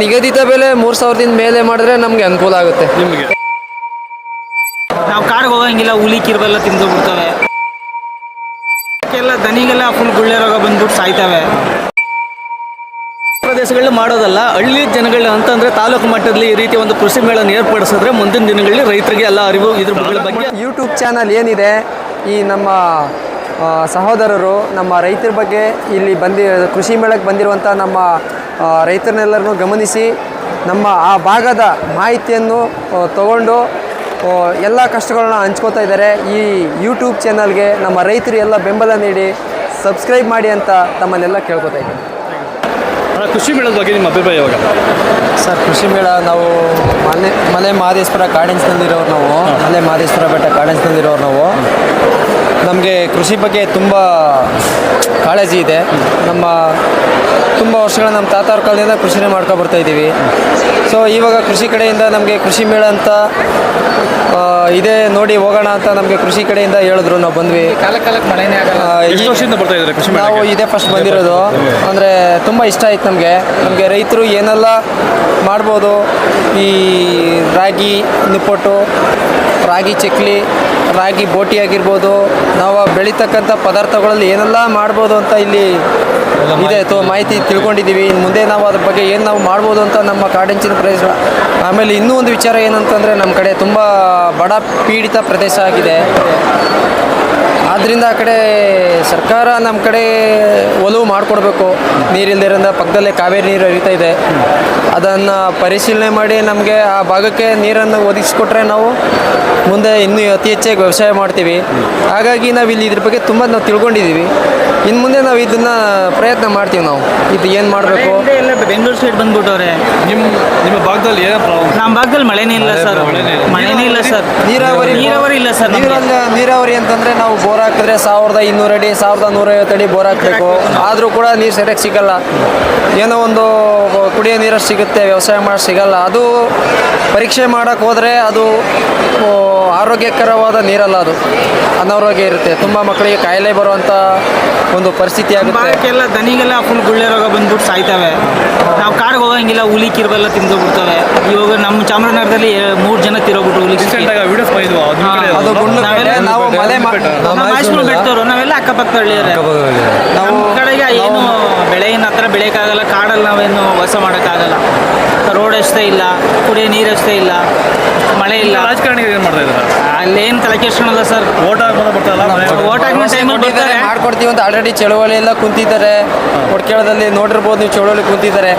ನಿಗದಿತ ಬೆಲೆ ಮೂರ್ ಸಾವಿರದಿಂದ ಮೇಲೆ ಮಾಡಿದ್ರೆ ನಮ್ಗೆ ಅನುಕೂಲ ಆಗುತ್ತೆ. ನಿಮಗೆ? ನಾವು ಕಾಡಿಗೆ ಹೋಗಂಗಿಲ್ಲ ಹುಲಿ ಕಿರ್ಬೆಲ್ಲ ತಿಂದು ಬಿಡ್ತವೆ. ಎಲ್ಲ ದನಿಗೆಲ್ಲ ಫುಲ್ ಗುಳ್ಳೆ ರೋಗ ಬಂದ್ಬಿಟ್ಟು ಸಾಯ್ತವೆ. ಪ್ರದೇಶಗಳಲ್ಲಿ ಮಾಡೋದಲ್ಲ ಹಳ್ಳಿ ಜನಗಳ ಅಂತಂದ್ರೆ ತಾಲೂಕು ಮಟ್ಟದಲ್ಲಿ ಈ ರೀತಿ ಒಂದು ಕೃಷಿ ಮೇಳನ ಏರ್ಪಡಿಸಿದ್ರೆ ಮುಂದಿನ ದಿನಗಳಲ್ಲಿ ರೈತರಿಗೆ ಎಲ್ಲ ಅರಿವು ಇದ್ರ ಬಗ್ಗೆ ಯೂಟ್ಯೂಬ್ ಚಾನಲ್ ಏನಿದೆ? ಈ ನಮ್ಮ ಆ, ಸಹೋದರರು ನಮ್ಮ ರೈತರ ಬಗ್ಗೆ ಇಲ್ಲಿ ಬಂದಿ ಕೃಷಿ ಮೇಳಕ್ಕೆ ಬಂದಿರುವಂಥ ನಮ್ಮ ರೈತರನ್ನೆಲ್ಲರನ್ನು ಗಮನಿಸಿ ನಮ್ಮ ಆ ಭಾಗದ ಮಾಹಿತಿಯನ್ನು ತಗೊಂಡು ಎಲ್ಲ ಕಷ್ಟಗಳನ್ನ ಹಂಚ್ಕೋತಾ ಇದ್ದಾರೆ. ಈ ಯೂಟ್ಯೂಬ್ ಚಾನಲ್ಗೆ ನಮ್ಮ ರೈತರು ಎಲ್ಲ ಬೆಂಬಲ ನೀಡಿ ಸಬ್ಸ್ಕ್ರೈಬ್ ಮಾಡಿ ಅಂತ ತಮ್ಮನ್ನೆಲ್ಲ ಕೇಳ್ಕೊತಾ ಇದ್ದೀನಿ. ಕೃಷಿ ಮೇಳದ ಬಗ್ಗೆ ನಿಮ್ಮ ಅಭಿಪ್ರಾಯ ಇವಾಗ ಸರ್ ಕೃಷಿ ಮೇಳ ನಾವು ಮಲೆ ಮಲೆ ಮಹದೇಶ್ವರ ಗಾರ್ಡನ್ಸ್ನಲ್ಲಿರೋರು ನಾವು. ಮಲೆ ಮಹದೇಶ್ವರ ಬೆಟ್ಟ ಗಾರ್ಡನ್ಸ್ನಲ್ಲಿರೋರು ನಾವು. ನಮಗೆ ಕೃಷಿ ಬಗ್ಗೆ ತುಂಬ ಕಾಳಜಿ ಇದೆ. ನಮ್ಮ ತುಂಬ ವರ್ಷಗಳ ನಮ್ಮ ತಾತಾರ ಕಾಲದಿಂದ ಕೃಷಿನೇ ಮಾಡ್ಕೊ ಬರ್ತಾ ಇದ್ದೀವಿ. ಸೊ ಇವಾಗ ಕೃಷಿ ಕಡೆಯಿಂದ ನಮಗೆ ಕೃಷಿ ಮೇಳ ಅಂತ ಇದೇ. ನೋಡಿ ಹೋಗೋಣ ಅಂತ ನಮಗೆ ಕೃಷಿ ಕಡೆಯಿಂದ ಹೇಳಿದ್ರು. ನಾವು ಬಂದ್ವಿ. ಕಾಲ ಕಾಲಕ್ಕೆ ಮಳೆನೇ ಆಗಲ್ಲ. ಕೃಷಿ ನಾವು ಇದೇ ಫಸ್ಟ್ ಬಂದಿರೋದು. ಅಂದರೆ ತುಂಬ ಇಷ್ಟ ಆಯ್ತು ನಮಗೆ. ನಮಗೆ ರೈತರು ಏನೆಲ್ಲ ಮಾಡ್ಬೋದು ಈ ರಾಗಿ ನಿಪ್ಪಟ್ಟು ರಾಗಿ ಚಕ್ಲಿ ರಾಗಿ ಬೋಟಿ ಆಗಿರ್ಬೋದು ನಾವು ಬೆಳೀತಕ್ಕಂಥ ಪದಾರ್ಥಗಳಲ್ಲಿ ಏನೆಲ್ಲ ಮಾಡ್ಬೋದು ಅಂತ ಇಲ್ಲಿ ಇದೆ. ತೋ ಮಾಹಿತಿ ತಿಳ್ಕೊಂಡಿದ್ದೀವಿ. ಇನ್ನು ಮುಂದೆ ನಾವು ಅದ್ರ ಬಗ್ಗೆ ಏನು ನಾವು ಮಾಡ್ಬೋದು ಅಂತ ನಮ್ಮ ಕಾಡಂಚಿನ ಪ್ರದೇಶ ಆಮೇಲೆ ಇನ್ನೂ ಒಂದು ವಿಚಾರ ಏನಂತಂದರೆ ನಮ್ಮ ಕಡೆ ತುಂಬ ಬಡ ಪೀಡಿತ ಪ್ರದೇಶ ಆಗಿದೆ. ಆದ್ದರಿಂದ ಆ ಕಡೆ ಸರ್ಕಾರ ನಮ್ಮ ಕಡೆ ಒಲವು ಮಾಡಿಕೊಡ್ಬೇಕು. ನೀರಿಲ್ದಿರೋದ್ರಿಂದ ಪಕ್ಕದಲ್ಲೇ ಕಾವೇರಿ ನೀರು ಹರಿತಾ ಇದೆ. ಅದನ್ನು ಪರಿಶೀಲನೆ ಮಾಡಿ ನಮಗೆ ಆ ಭಾಗಕ್ಕೆ ನೀರನ್ನು ಒದಗಿಸ್ಕೊಟ್ರೆ ನಾವು ಮುಂದೆ ಇನ್ನೂ ಅತಿ ಹೆಚ್ಚಾಗಿ ವ್ಯವಸಾಯ ಮಾಡ್ತೀವಿ. ಹಾಗಾಗಿ ನಾವು ಇಲ್ಲಿ ಇದ್ರ ಬಗ್ಗೆ ತುಂಬ ನಾವು ತಿಳ್ಕೊಂಡಿದ್ದೀವಿ. ಇನ್ನು ಮುಂದೆ ನಾವು ಇದನ್ನು ಪ್ರಯತ್ನ ಮಾಡ್ತೀವಿ ನಾವು. ಇದು ಏನು ಮಾಡಬೇಕು? ಎಲ್ಲ ಬೆಂಗಳೂರು ಸೈಡ್ ಬಂದ್ಬಿಟ್ಟವ್ರೆ. ನಿಮ್ಮ ನಿಮ್ಮ ಭಾಗದಲ್ಲಿ ಏನೋ ಪ್ರಾಬ್ಲಮ್ ನಮ್ಮ ಭಾಗದಲ್ಲಿ ಮಳೆನೇ ಇಲ್ಲ ಸರ್. ಮಳೆನೇ ಇಲ್ಲ. ಸರ್. ನೀರಾವರಿ ನೀರಾವರಿ ಇಲ್ಲ ಸರ್. ನೀರಲ್ಲಿ ನೀರಾವರಿ ಅಂತಂದ್ರೆ ನಾವು ಬೋರ್ ಹಾಕಿದ್ರೆ ಸಾವಿರದ ಇನ್ನೂರು ಅಡಿ ಸಾವಿರದ ನೂರೈವತ್ತು ಅಡಿ ಬೋರ್ ಹಾಕಬೇಕು. ಆದರೂ ಕೂಡ ನೀರು ಸರಿಯಾಗಿ ಸಿಗಲ್ಲ. ಏನೋ ಒಂದು ಕುಡಿಯೋ ನೀರು ಸಿಗುತ್ತೆ ವ್ಯವಸಾಯ ಮಾಡಿ ಸಿಗಲ್ಲ. ಅದು ಪರೀಕ್ಷೆ ಮಾಡೋಕೆ ಹೋದರೆ ಅದು ಆರೋಗ್ಯಕರವಾದ ನೀರಲ್ಲ ಅದು. ಅನಾರೋಗ್ಯ ಇರುತ್ತೆ. ತುಂಬ ಮಕ್ಕಳಿಗೆ ಕಾಯಿಲೆ ಬರುವಂಥ ಒಂದು ಪರಿಸ್ಥಿತಿ ಆಗುತ್ತೆ. ದನಿಗೆಲ್ಲ ಫುಲ್ ಗುಳ್ಳೆ ರೋಗ ಬಂದ್ಬಿಟ್ಟು ಸಾಯ್ತವೆ. ನಾವು ಕಾಡಿಗೆ ಹೋಗಂಗಿಲ್ಲ ಹುಲಿ ಕಿರ್ಬೆಲ್ಲ ತಿಂದೋಗ್ಬಿಡ್ತವೆ ಬಿಡ್ತವೆ. ಇವಾಗ ನಮ್ಮ ಚಾಮರಾಜನಗರದಲ್ಲಿ ಮೂರು ಜನ ತಿರೋಗ್ಬಿಟ್ಟು ಹುಲಿ ಗುಂಡ್ಲುಪೇಟೆ, ನಾವೆಲ್ಲ- ನಾವು ಮಲೆ ನಾವು ಮೈಸೂರು ಬೆಟ್ಟದವ್ರು ನಾವೆಲ್ಲ ಅಕ್ಕಪಕ್ಕ ಹಳ್ಳಿಯವ್ರೆ ನಾವು ನಮ್ಮ ಕಡೆಗೆ ಏನು ಬೆಳೆ ಏನು ಹತ್ರ ಬೆಳೆಯೋಕ್ಕಾಗಲ್ಲ ಕಾಡಲ್ಲಿ ನಾವೇನು ವಾಸ ಮಾಡೋಕ್ಕಾಗಲ್ಲ. ರೋಡ್ ಅಷ್ಟೇ ಇಲ್ಲ ಕುಡಿಯೋ ನೀರು ಅಷ್ಟೇ ಇಲ್ಲ ಮಳೆ ಇಲ್ಲ. ರಾಜಕಾರಣಿಗಳು ಏನು ಮಾಡ್ತಾ ಇದ್ದಾರೆ? ಅಲ್ಲೇನು ತಲೆ ಕೆಡ್ಸ್ಕೊಳಲ್ಲ ಸರ್. ಓಟ್ ಹಾಕೋದ ಬರ್ತಾರಲ್ಲ ಓಟ್ ಹಾಕೋ ಟೈಮಲ್ಲಿ ಬರ್ತಾರೆ. ಮಾಡ್ಕೊಡ್ತೀವಿ ಅಂತ ಆಲ್ರೆಡಿ ಚಳುವಳಿ ಎಲ್ಲ ಕುಂತಿದ್ದಾರೆ ಕೊಡ್ಕೇಳದಲ್ಲಿ ನೋಡಿರ್ಬೋದು ನೀವು ಚಳುವಳಿ ಕುಂತಿದ್ದಾರೆ.